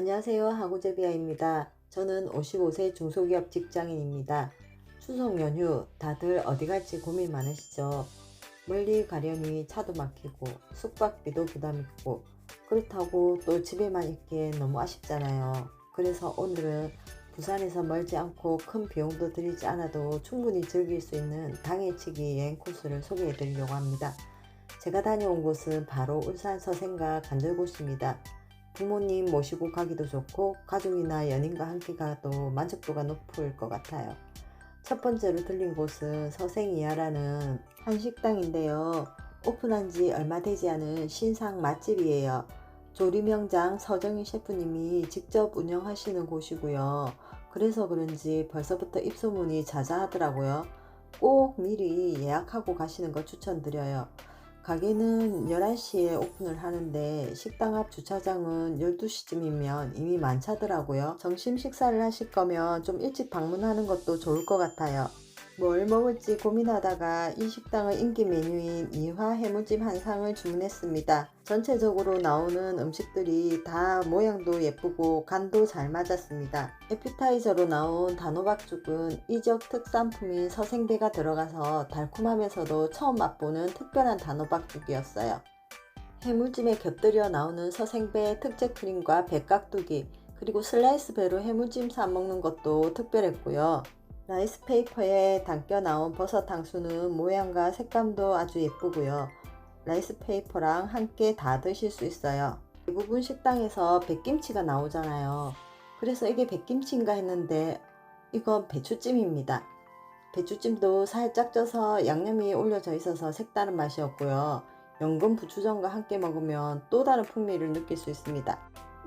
안녕하세요. 하구제비아입니다. 저는 55세 중소기업 직장인입니다. 추석 연휴 다들 어디 갈지 고민 많으시죠? 멀리 가려니 차도 막히고 숙박비도 부담 있고 그렇다고 또 집에만 있기엔 너무 아쉽잖아요. 그래서 오늘은 부산에서 멀지 않고 큰 비용도 들이지 않아도 충분히 즐길 수 있는 당해치기 여행 코스를 소개해 드리려고 합니다. 제가 다녀온 곳은 바로 울산 서생가 간절곶입니다. 부모님 모시고 가기도 좋고 가족이나 연인과 함께 가도 만족도가 높을 것 같아요. 첫 번째로 들린 곳은 서생이야라는 한식당인데요. 오픈한 지 얼마 되지 않은 신상 맛집이에요. 조리명장 서정희 셰프님이 직접 운영하시는 곳이고요. 그래서 그런지 벌써부터 입소문이 자자하더라고요. 꼭 미리 예약하고 가시는 거 추천드려요. 가게는 11시에 오픈을 하는데 식당 앞 주차장은 12시쯤이면 이미 만차더라고요. 점심 식사를 하실 거면 좀 일찍 방문하는 것도 좋을 것 같아요. 뭘 먹을지 고민하다가 이 식당의 인기 메뉴인 이화 해무찜 한 상을 주문했습니다. 전체적으로 나오는 음식들이 다 모양도 예쁘고 간도 잘 맞았습니다. 에피타이저로 나온 단호박죽은 이적 특산품인 서생배가 들어가서 달콤하면서도 처음 맛보는 특별한 단호박죽이었어요. 해물찜에 곁들여 나오는 서생배 특제 크림과 백각두기 그리고 슬라이스 배로 해물찜 싸 먹는 것도 특별했고요. 라이스 페이퍼에 담겨 나온 버섯 탕수는 모양과 색감도 아주 예쁘고요. 라이스 페이퍼랑 함께 다 드실 수 있어요. 대부분 식당에서 백김치가 나오잖아요. 그래서 이게 백김치인가 했는데 이건 배추찜입니다. 배추찜도 살짝 쪄서 양념이 올려져 있어서 색다른 맛이었고요. 연근 부추전과 함께 먹으면 또 다른 풍미를 느낄 수 있습니다.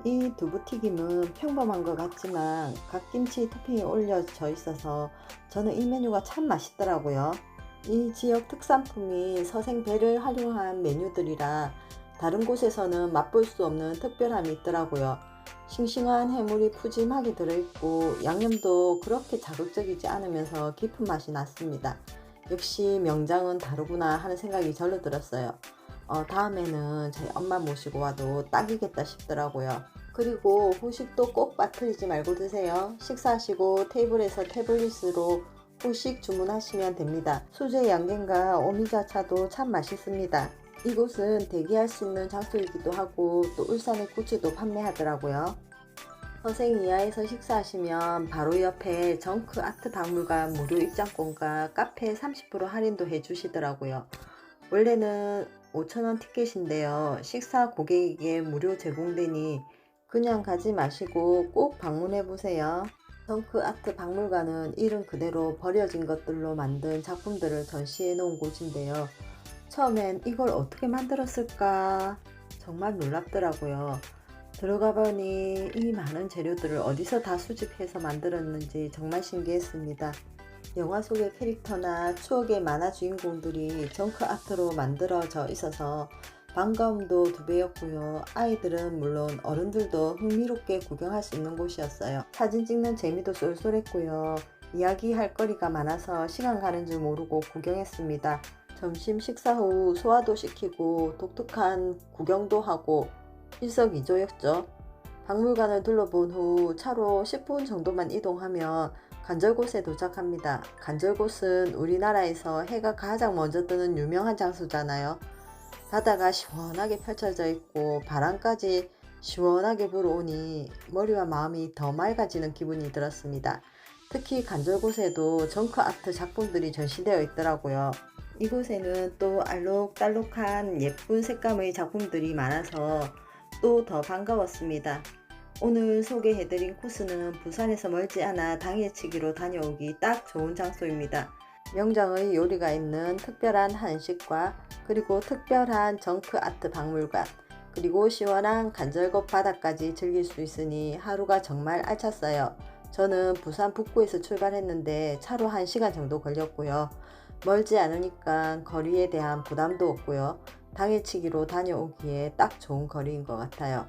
이 두부튀김은 평범한 것 같지만 갓김치 토핑이 올려져 있어서 저는 이 메뉴가 참 맛있더라고요. 이 지역 특산품이 서생배를 활용한 메뉴들이라 다른 곳에서는 맛볼 수 없는 특별함이 있더라고요. 싱싱한 해물이 푸짐하게 들어있고 양념도 그렇게 자극적이지 않으면서 깊은 맛이 났습니다. 역시 명장은 다르구나 하는 생각이 절로 들었어요. 어, 다음에는 저희 엄마 모시고 와도 딱이겠다 싶더라고요. 그리고 후식도 꼭 빠뜨리지 말고 드세요. 식사하시고 테이블에서 태블릿으로 후식 주문하시면 됩니다. 수제 양갱과 오미자차도 참 맛있습니다. 이곳은 대기할 수 있는 장소이기도 하고 또 울산의 굿즈도 판매하더라고요. 서생 이하에서 식사하시면 바로 옆에 정크 아트 박물관 무료 입장권과 카페 30% 할인도 해주시더라고요. 원래는 5,000원 티켓인데요. 식사 고객에게 무료 제공되니 그냥 가지 마시고 꼭 방문해 보세요. 정크 아트 박물관은 이름 그대로 버려진 것들로 만든 작품들을 전시해 놓은 곳인데요. 처음엔 이걸 어떻게 만들었을까 정말 놀랍더라고요. 들어가 보니 이 많은 재료들을 어디서 다 수집해서 만들었는지 정말 신기했습니다. 영화 속의 캐릭터나 추억의 만화 주인공들이 정크 아트로 만들어져 있어서 반가움도 두 배였고요. 아이들은 물론 어른들도 흥미롭게 구경할 수 있는 곳이었어요. 사진 찍는 재미도 쏠쏠했고요. 이야기할 거리가 많아서 시간 가는 줄 모르고 구경했습니다. 점심 식사 후 소화도 시키고 독특한 구경도 하고 일석이조였죠. 박물관을 둘러본 후 차로 10분 정도만 이동하면 간절곶에 도착합니다. 간절곶은 우리나라에서 해가 가장 먼저 뜨는 유명한 장소잖아요. 바다가 시원하게 펼쳐져 있고 바람까지 시원하게 불어오니 머리와 마음이 더 맑아지는 기분이 들었습니다. 특히 간절곶에도 정크 아트 작품들이 전시되어 있더라고요. 이곳에는 또 알록달록한 예쁜 색감의 작품들이 많아서 또 더 반가웠습니다. 오늘 소개해드린 코스는 부산에서 멀지 않아 당일치기로 다녀오기 딱 좋은 장소입니다. 명장의 요리가 있는 특별한 한식과 그리고 특별한 정크 아트 박물관 그리고 시원한 간절곶 바다까지 즐길 수 있으니 하루가 정말 알찼어요. 저는 부산 북구에서 출발했는데 차로 1시간 정도 걸렸고요. 멀지 않으니까 거리에 대한 부담도 없고요. 당일치기로 다녀오기에 딱 좋은 거리인 것 같아요.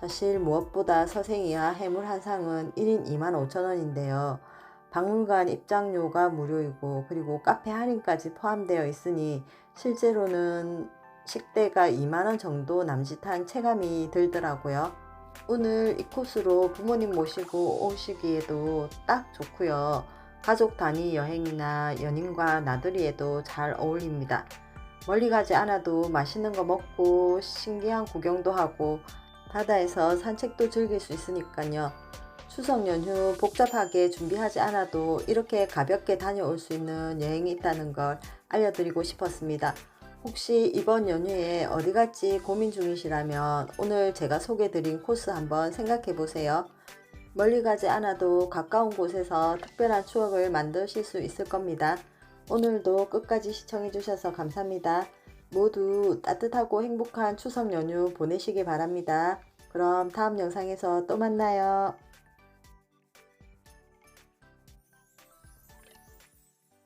사실 무엇보다 서생이와 해물 한 상은 1인 25,000원인데요. 박물관 입장료가 무료이고 그리고 카페 할인까지 포함되어 있으니 실제로는 식대가 2만원 정도 남짓한 체감이 들더라고요. 오늘 이 코스로 부모님 모시고 오시기에도 딱 좋고요. 가족 단위 여행이나 연인과 나들이에도 잘 어울립니다. 멀리 가지 않아도 맛있는 거 먹고 신기한 구경도 하고 바다에서 산책도 즐길 수 있으니까요. 추석 연휴 복잡하게 준비하지 않아도 이렇게 가볍게 다녀올 수 있는 여행이 있다는 걸 알려드리고 싶었습니다. 혹시 이번 연휴에 어디 갈지 고민 중이시라면 오늘 제가 소개드린 코스 한번 생각해 보세요. 멀리 가지 않아도 가까운 곳에서 특별한 추억을 만드실 수 있을 겁니다. 오늘도 끝까지 시청해 주셔서 감사합니다. 모두 따뜻하고 행복한 추석 연휴 보내시기 바랍니다. 그럼 다음 영상에서 또 만나요.